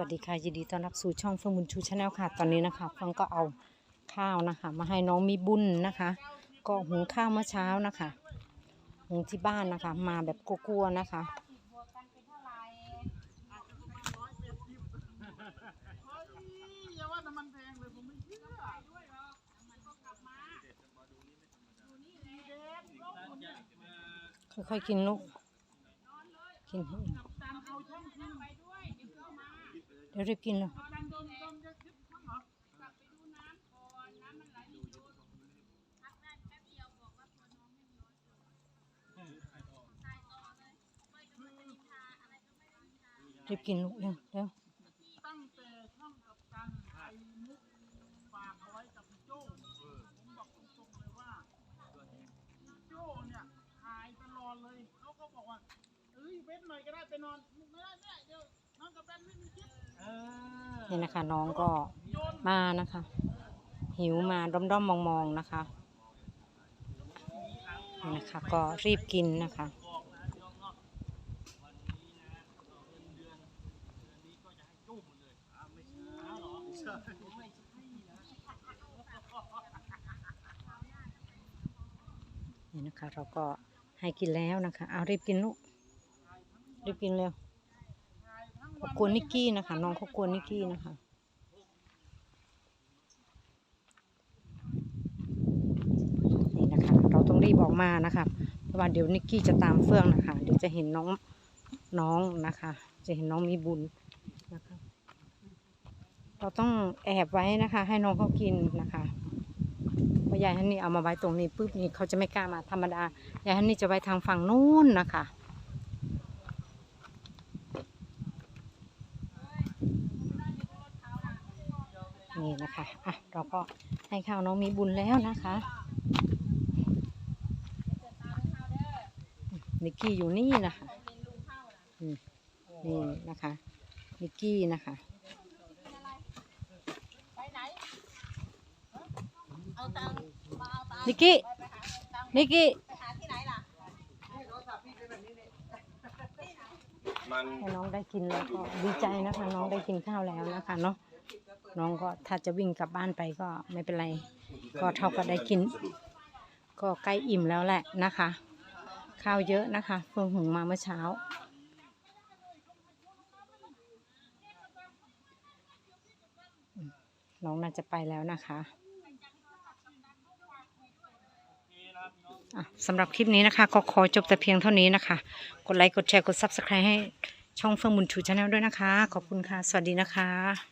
วัสดีค่ะยินดีต้อนรับสู่ช่องเฟื่องบุญชูชาแนลค่ะ ตอนนี้นะคะเฟื่องก็เอาข้าวนะคะ มาให้น้องมีบุญนะคะ ก็หุงข้าวเมื่อเช้านะคะหุงที่บ้านนะคะ มาแบบกลัวๆนะคะ ค่อยๆกินลูกกินให้ เดี๋ยวรีบกินเลยตาะรีบกินลูกเร็วเร็วตั้งแต่ช่องกับกันไอ้มุกฝากเอาไว้กับพี่โจ้ผมบอกตรงๆเลยว่าพี่โจ้เนี่ยหายตลอดเลยเขาก็บอกว่าเอ้ยเว้นหน่อยก็ได้ไปนอนไม่ได้ไม่ได้เดี๋ยว นี่นะคะน้องก็มานะคะ หิวมาด้อมๆมมองๆนะคะนี่นะคะ ก็รีบกินนะคะนี่นะคะ เราก็ให้กินแล้วนะคะ เอารีบกินลูกรีบกินเร็ว ขากลัวนิกกี้นะคะ น้องเขากลัวนิกกี้นะคะนี่นะคะ เราต้องรีบออกมานะคะเพราะว่าเดี๋ยวนิกกี้จะตามเฟื่องนะคะ เดี๋ยวจะเห็นน้องน้องนะคะ จะเห็นน้องมีบุญนะคะ เราต้องแอบไว้นะคะ ให้น้องเขากินนะคะเพราะยายฮันนี่เอามาไว้ตรงนี้ปุ๊บนี่เขาจะไม่กล้ามาธรรมดายายฮันนี่จะไว้ทางฝั่งนู้นนะคะ นี่นะคะอะเราก็ให้ข้าวน้องมีบุญแล้วนะคะนิกกี้อยู่นี่นะคะอืมนี่นะคะนิกกี้นะคะไปไหนเอาตังค์มาเอาตังค์นิกกี้ไปหาตังค์นิกกี้ไปหาที่ไหนล่ะมันให้น้องได้กินแล้วก็ดีใจนะคะ น้องได้กินข้าวแล้วนะคะเนาะ น้องก็ถ้าจะวิ่งกลับบ้านไปก็ไม่เป็นไร ก็เท่ากับได้กิน ก็ใกล้อิ่มแล้วแหละนะคะ ข้าวเยอะนะคะ เพิ่งหุงมาเมื่อเช้า น้องน่าจะไปแล้วนะคะอะสำหรับคลิปนี้นะคะ ก็ขอจบแต่เพียงเท่านี้นะคะ กดไลค์ กดแชร์ กด Subscribe ให้ช่องเฟื่องบุญชูชาแนลด้วยนะคะ ขอบคุณค่ะ สวัสดีนะคะ